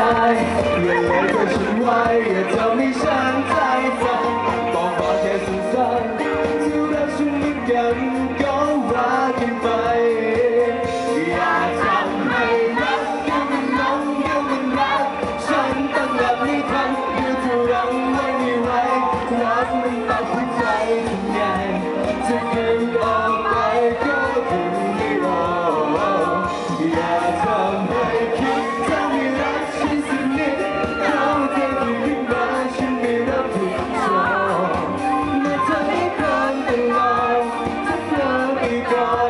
ได้อย่าเลยกับฉันไว้อย่าทำให้ฉันใจสั่นต้องบอกแค่สั้นๆที่รักฉันเหมืกัก็รักกันไป God.